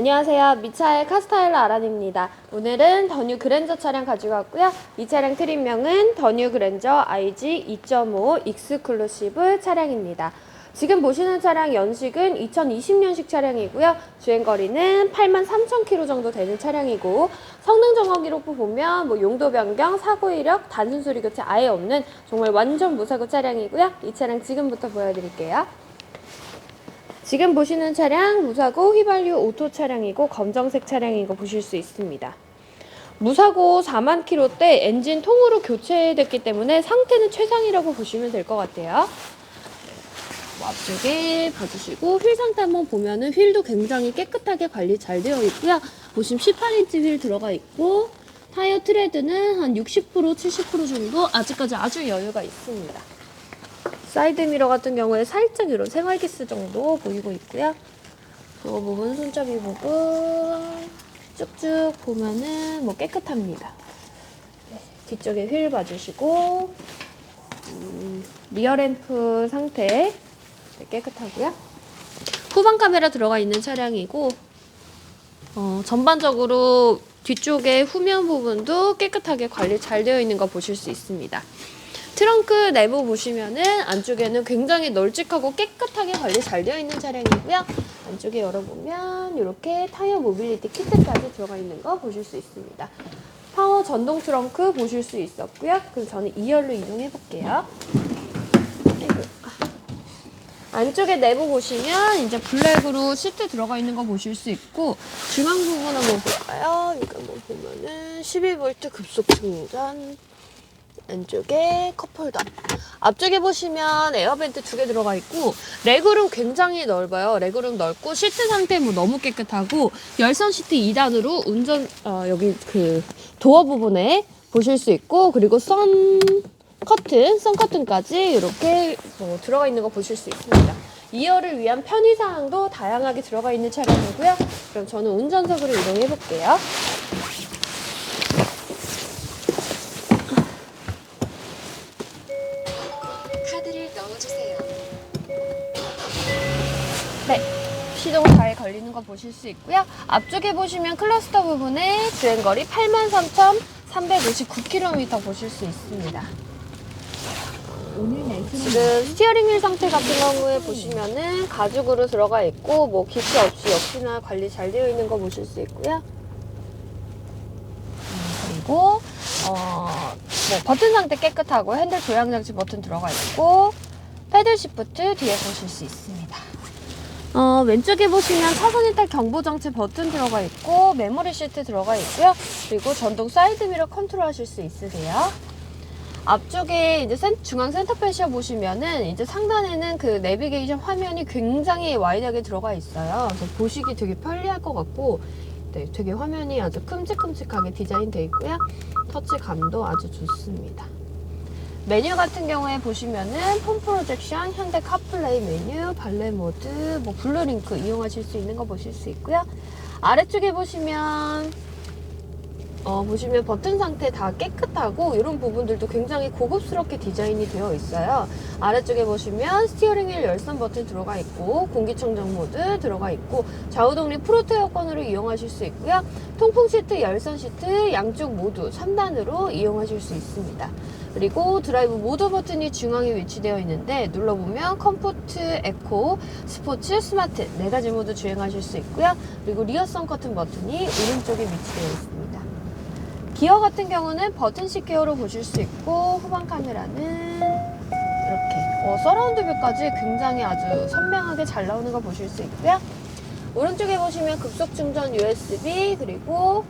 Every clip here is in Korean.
안녕하세요. 미차의 카스타일러 아란입니다. 오늘은 더뉴 그랜저 차량 가지고 왔고요. 이 차량 트림명은 더뉴 그랜저 IG 2.5 익스클루시브 차량입니다. 지금 보시는 차량 연식은 2020년식 차량이고요. 주행거리는 83,000km 정도 되는 차량이고 성능 점검 기록부 보면 뭐 용도 변경, 사고 이력, 단순 수리 교체 아예 없는 정말 완전 무사고 차량이고요. 이 차량 지금부터 보여드릴게요. 지금 보시는 차량 무사고 휘발유 오토 차량이고 검정색 차량이고 보실 수 있습니다. 무사고 4만 킬로대 엔진 통으로 교체됐기 때문에 상태는 최상이라고 보시면 될 것 같아요. 뭐 앞쪽에 봐주시고 휠 상태 한번 보면은 휠도 굉장히 깨끗하게 관리 잘 되어 있고요. 보시면 18인치 휠 들어가 있고 타이어 트레드는 한 60% 70% 정도 아직까지 아주 여유가 있습니다. 사이드 미러 같은 경우에 살짝 이런 생활기스 정도 보이고 있고요. 이 부분 손잡이 부분 쭉쭉 보면은 뭐 깨끗합니다. 네, 뒤쪽에 휠 봐주시고 음, 리어 램프 상태 네, 깨끗하고요. 후방 카메라 들어가 있는 차량이고 어, 전반적으로 뒤쪽에 후면 부분도 깨끗하게 관리 잘 되어 있는 거 보실 수 있습니다. 트렁크 내부 보시면은 안쪽에는 굉장히 널찍하고 깨끗하게 관리 잘 되어 있는 차량이고요. 안쪽에 열어보면 이렇게 타이어 모빌리티 키트까지 들어가 있는 거 보실 수 있습니다. 파워 전동 트렁크 보실 수 있었고요. 그럼 저는 2열로 이동해 볼게요. 안쪽에 내부 보시면 이제 블랙으로 시트 들어가 있는 거 보실 수 있고 중앙 부분 한번 볼까요? 이거 한번 보면은 12V 급속 충전 왼쪽에 컵홀더. 앞쪽에 보시면 에어벤트 두 개 들어가 있고 레그룸 굉장히 넓어요. 레그룸 넓고 시트 상태 뭐 너무 깨끗하고 열선 시트 2단으로 운전 어, 여기 그 도어 부분에 보실 수 있고 그리고 선 커튼, 선 커튼까지 이렇게 뭐 들어가 있는 거 보실 수 있습니다. 2열을 위한 편의 사항도 다양하게 들어가 있는 차량이고요. 그럼 저는 운전석으로 이동해 볼게요. 시동 잘 걸리는 거 보실 수 있고요. 앞쪽에 보시면 클러스터 부분에 주행거리 83,359km 보실 수 있습니다. 지금 스티어링 휠 상태 같은 경우에 보시면은 가죽으로 들어가 있고 뭐 기스 없이 역시나 관리 잘 되어 있는 거 보실 수 있고요. 음, 그리고 어, 뭐 버튼 상태 깨끗하고 핸들 조향 장치 버튼 들어가 있고 패들 시프트 뒤에 보실 수 있습니다. 어, 왼쪽에 보시면 차선 이탈 경보 장치 버튼 들어가 있고 메모리 시트 들어가 있고요. 그리고 전동 사이드 미러 컨트롤 하실 수 있으세요. 앞쪽에 이제 센, 중앙 센터 패시어 보시면은 이제 상단에는 그 내비게이션 화면이 굉장히 와이드하게 들어가 있어요. 그래서 보시기 되게 편리할 것 같고, 네, 되게 화면이 아주 큼직큼직하게 디자인되어 있고요. 터치감도 아주 좋습니다. 메뉴 같은 경우에 보시면은 폰 프로젝션, 현대 카플레이 메뉴, 발레 모드, 뭐 블루링크 이용하실 수 있는 거 보실 수 있고요. 아래쪽에 보시면 어, 보시면 버튼 상태 다 깨끗하고 이런 부분들도 굉장히 고급스럽게 디자인이 되어 있어요. 아래쪽에 보시면 스티어링 휠 열선 버튼 들어가 있고 공기청정 모드 들어가 있고 좌우 독립 프로토 에어컨으로 이용하실 수 있고요. 통풍 시트, 열선 시트 양쪽 모두 3단으로 이용하실 수 있습니다. 그리고 드라이브 모드 버튼이 중앙에 위치되어 있는데 눌러보면 컴포트, 에코, 스포츠, 스마트 네 가지 모두 주행하실 수 있고요. 그리고 리어 선 커튼 버튼이 오른쪽에 위치되어 있습니다. 기어 같은 경우는 버튼식 기어로 보실 수 있고 후방 카메라는 이렇게 어, 서라운드 뷰까지 굉장히 아주 선명하게 잘 나오는 거 보실 수 있고요. 오른쪽에 보시면 급속 충전 USB 그리고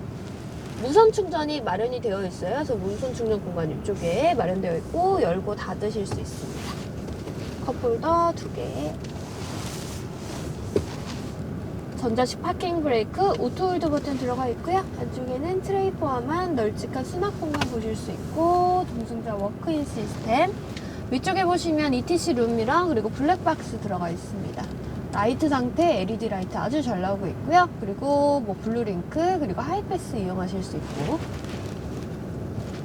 무선 충전이 마련이 되어 있어요. 그래서 무선 충전 공간 이쪽에 마련되어 있고 열고 닫으실 수 있습니다. 컵홀더 두 개. 전자식 파킹 브레이크, 오토 홀드 버튼 들어가 있고요. 안쪽에는 트레이 포함한 널찍한 수납 공간 보실 수 있고 동승자 워크인 시스템. 위쪽에 보시면 ETC 룸이랑 그리고 블랙박스 들어가 있습니다. 라이트 상태 LED 라이트 아주 잘 나오고 있고요. 그리고 뭐 블루링크 그리고 하이패스 이용하실 수 있고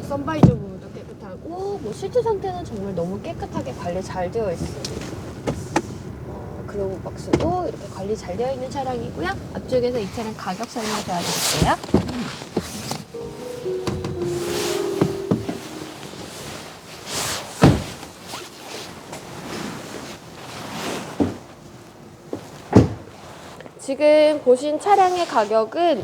선바이저 부분도 깨끗하고 뭐 시트 상태는 정말 너무 깨끗하게 관리 잘 되어 있습니다. 어, 글로브 박스도 이렇게 관리 잘 되어 있는 차량이고요. 앞쪽에서 이 차량 가격 설명 도와드릴게요. 지금 보신 차량의 가격은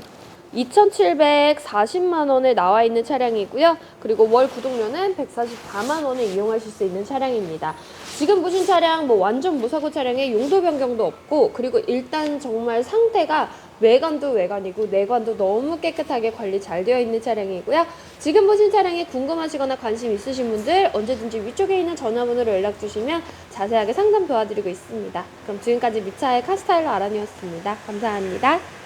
2,740만 원에 나와 있는 차량이고요. 그리고 월 구독료는 144만 원에 이용하실 수 있는 차량입니다. 지금 보신 차량 뭐 완전 무사고 차량에 용도 변경도 없고 그리고 일단 정말 상태가 외관도 외관이고 내관도 너무 깨끗하게 관리 잘 되어 있는 차량이고요. 지금 보신 차량에 궁금하시거나 관심 있으신 분들 언제든지 위쪽에 있는 전화번호로 연락 주시면 자세하게 상담 도와드리고 있습니다. 그럼 지금까지 미차의 카스타일러 아란이었습니다. 감사합니다.